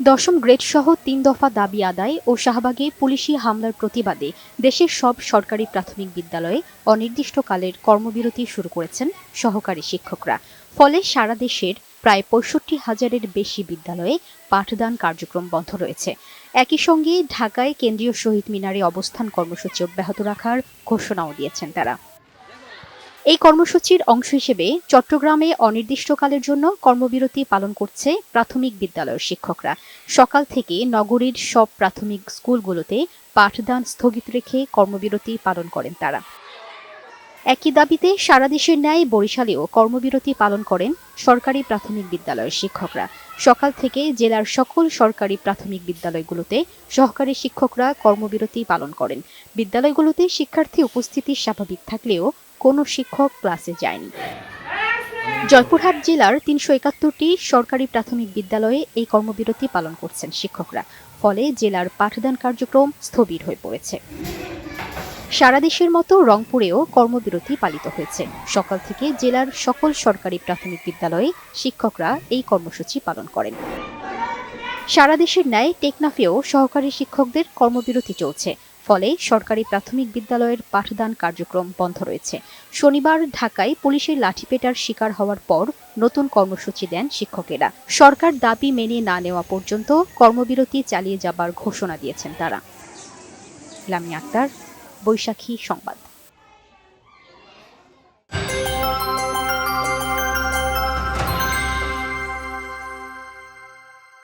দশম গ্রেড সহ তিন দফা দাবি আদায় ও শাহবাগে পুলিশি হামলার প্রতিবাদে দেশের সব সরকারি প্রাথমিক বিদ্যালয়ে অনির্দিষ্টকালের কর্মবিরতি শুরু করেছেন সহকারী শিক্ষকরা। ফলে সারা দেশের প্রায় পঁয়ষট্টি হাজারের বেশি বিদ্যালয়ে পাঠদান কার্যক্রম বন্ধ রয়েছে। একই সঙ্গে ঢাকায় কেন্দ্রীয় শহীদ মিনারে অবস্থান কর্মসূচি অব্যাহত রাখার ঘোষণাও দিয়েছেন তারা। এই কর্মসূচির অংশ হিসেবে চট্টগ্রামে অনির্দিষ্টকালের জন্য কর্মবিরতি পালন করছে প্রাথমিক বিদ্যালয়ের শিক্ষকরা। সকাল থেকে নগরীর সব প্রাথমিক স্কুলগুলোতে পাঠদান স্থগিত রেখে কর্মবিরতি পালন করেন তারা। একই দাবিতে সারা দেশের ন্যায় বরিশালেও কর্মবিরতি পালন করেন সরকারি প্রাথমিক বিদ্যালয়ের শিক্ষকরা। সকাল থেকে জেলার সকল সরকারি প্রাথমিক বিদ্যালয়গুলোতে সহকারী শিক্ষকরা কর্মবিরতি পালন করেন। বিদ্যালয়গুলোতে শিক্ষার্থী উপস্থিতি স্বাভাবিক থাকলেও কোনো শিক্ষক ক্লাসে যায়নি। জয়পুরহাট জেলার তিনশো একাত্তরটি সরকারি প্রাথমিক বিদ্যালয়ে এই কর্মবিরতি পালন করছেন শিক্ষকরা। ফলে জেলার পাঠদান কার্যক্রম স্থবির হয়ে পড়েছে। সারা দেশের মতো রংপুরেও কর্মবিরতি পালিত হয়েছে। সকাল থেকে জেলার সকল সরকারি প্রাথমিক বিদ্যালয়ে শিক্ষকরা এই কর্মসূচি পালন করেন। সারা দেশের ন্যায় টেকনাফেও সহকারী শিক্ষকদের কর্মবিরতি চলছে। ফলে সরকারি প্রাথমিক বিদ্যালয়ের পাঠদান কার্যক্রম বন্ধ রয়েছে। শনিবার ঢাকায় পুলিশের লাঠিপেটার শিকার হওয়ার পর নতুন কর্মসূচি দেন শিক্ষকেরা। সরকার দাবি মেনে না নেওয়া পর্যন্ত কর্মবিরতি চালিয়ে যাবার ঘোষণা দিয়েছেন তারা। লামি আক্তার, বৈশাখী সংবাদ।